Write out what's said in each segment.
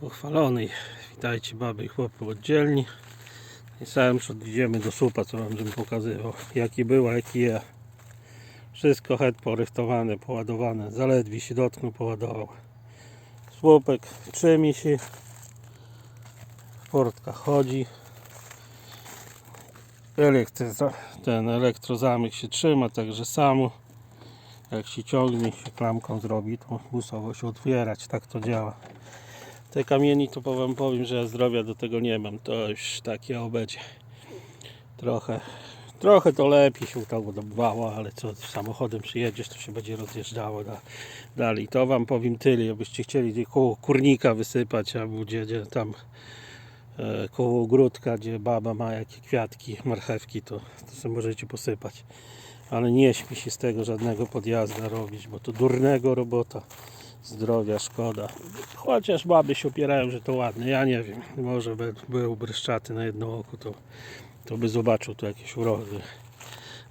pochwalonej. Witajcie baby i chłopy oddzielni. I przed idziemy do słupa, co wam żebym pokazywał. Jaki był, a jaki je. Wszystko het porychtowane, poładowane. Zaledwie się dotknął, poładował. Słupek trzymi się. Portka chodzi. Elektryza, ten elektrozamyk się trzyma, także samo. Jak się ciągnie, się klamką zrobi, to musowo się otwierać. Tak to działa. Te kamieni to powiem, powiem, że ja zdrowia do tego nie mam. To już takie obecie. Trochę, trochę to lepiej się to budowało, ale co samochodem przyjedziesz, to się będzie rozjeżdżało da, dalej. To wam powiem tyle, jakbyście chcieli koło kurnika wysypać, albo gdzie, gdzie tam e, koło ogródka, gdzie baba ma jakie kwiatki, marchewki, to, to sobie możecie posypać. Ale nie śpi się z tego żadnego podjazda robić, bo to durnego robota. Zdrowia szkoda. Chociaż baby się opierają, że to ładne. Ja nie wiem. Może by był bryszczaty na jedno oko, to, to by zobaczył tu jakieś urody.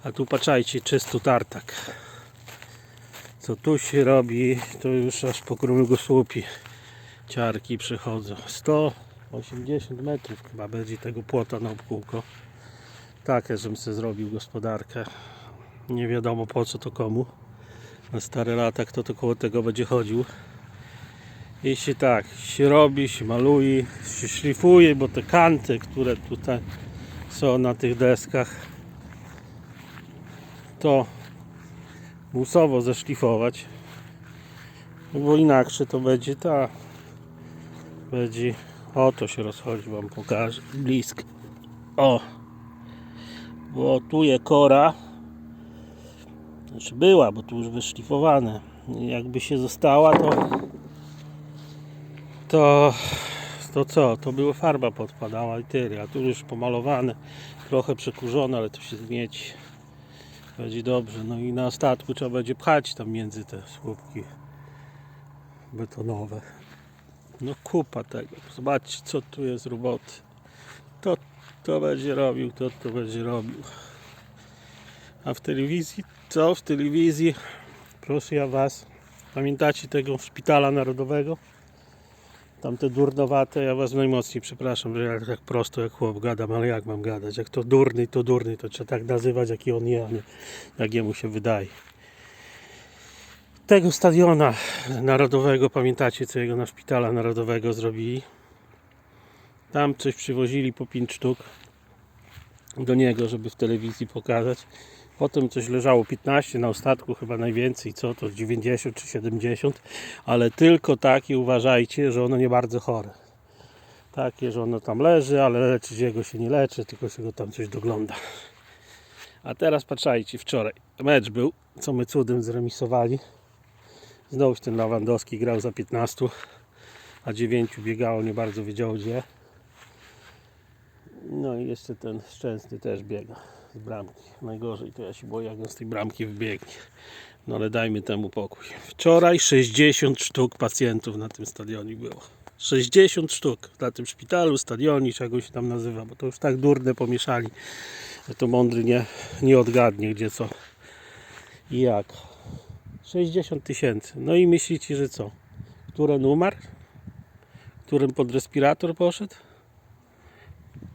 A tu patrzajcie, czysty tartak. Co tu się robi, to już aż po krągu słupi. Ciarki przychodzą. 180 metrów chyba będzie tego płota na obkółko. Takie, żebym sobie zrobił gospodarkę. Nie wiadomo po co to komu na stare lata kto to koło tego będzie chodził. Jeśli tak się robi, się maluje się szlifuje, bo te kanty które tutaj są na tych deskach to musowo zeszlifować bo inaczej to będzie ta będzie o to się rozchodzi wam pokażę blisko o bo tu jest kora znaczy była, bo tu już wyszlifowane. Jakby się została, to to to co? To była farba podpadała i tyle, a tu już pomalowane, trochę przekurzone, ale to się zmieci. Będzie dobrze. No i na ostatku trzeba będzie pchać tam między te słupki betonowe. No kupa tego. Zobaczcie co tu jest roboty. To to będzie robił, to to będzie robił. A w telewizji, co w telewizji? Proszę ja Was, pamiętacie tego szpitala narodowego? Tamte durnowate, ja Was najmocniej przepraszam, że ja tak prosto jak chłop gadam, ale jak mam gadać? Jak to durny, to durny, to trzeba tak nazywać, jaki on jest, jak jemu się wydaje. Tego stadiona narodowego, pamiętacie co jego na szpitala narodowego zrobili? Tam coś przywozili po 5 sztuk do niego, żeby w telewizji pokazać. Potem coś leżało 15 na ostatku, chyba najwięcej, co to 90 czy 70, ale tylko takie uważajcie, że ono nie bardzo chore. Takie, że ono tam leży, ale leczyć jego się nie leczy, tylko się go tam coś dogląda. A teraz patrzajcie, wczoraj mecz był, co my cudem zremisowali. Znowu ten Lewandowski grał za 15, a 9 biegało, nie bardzo wiedziało gdzie. No i jeszcze ten Szczęsny też biega bramki. Najgorzej to ja się boję, jak on z tej bramki wybiegnie. No ale dajmy temu pokój. Wczoraj 60 sztuk pacjentów na tym stadionie było. 60 sztuk na tym szpitalu, stadionie, czego się tam nazywa, bo to już tak durne pomieszali, że to mądry nie, nie odgadnie gdzie co i jak. 60 tysięcy. No i myślicie, że co? Który numer? Którym pod respirator poszedł?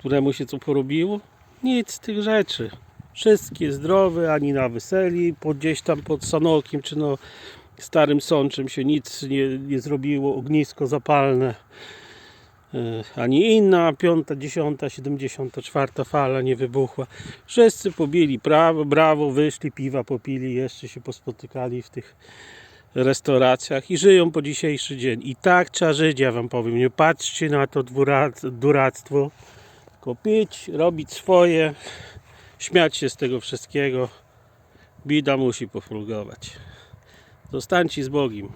któremu się co porobiło? Nic z tych rzeczy. Wszystkie zdrowe, ani na weseli, pod gdzieś tam pod Sanokiem, czy no starym sączem się nic nie, nie zrobiło, ognisko zapalne, e, ani inna, piąta, dziesiąta, siedemdziesiąta, czwarta fala nie wybuchła. Wszyscy pobili prawo, brawo, wyszli, piwa popili, jeszcze się pospotykali w tych restauracjach i żyją po dzisiejszy dzień. I tak trzeba żyć, ja wam powiem. Nie patrzcie na to duractwo tylko pić, robić swoje, śmiać się z tego wszystkiego. Bida musi pofrugować. Zostańcie z Bogiem.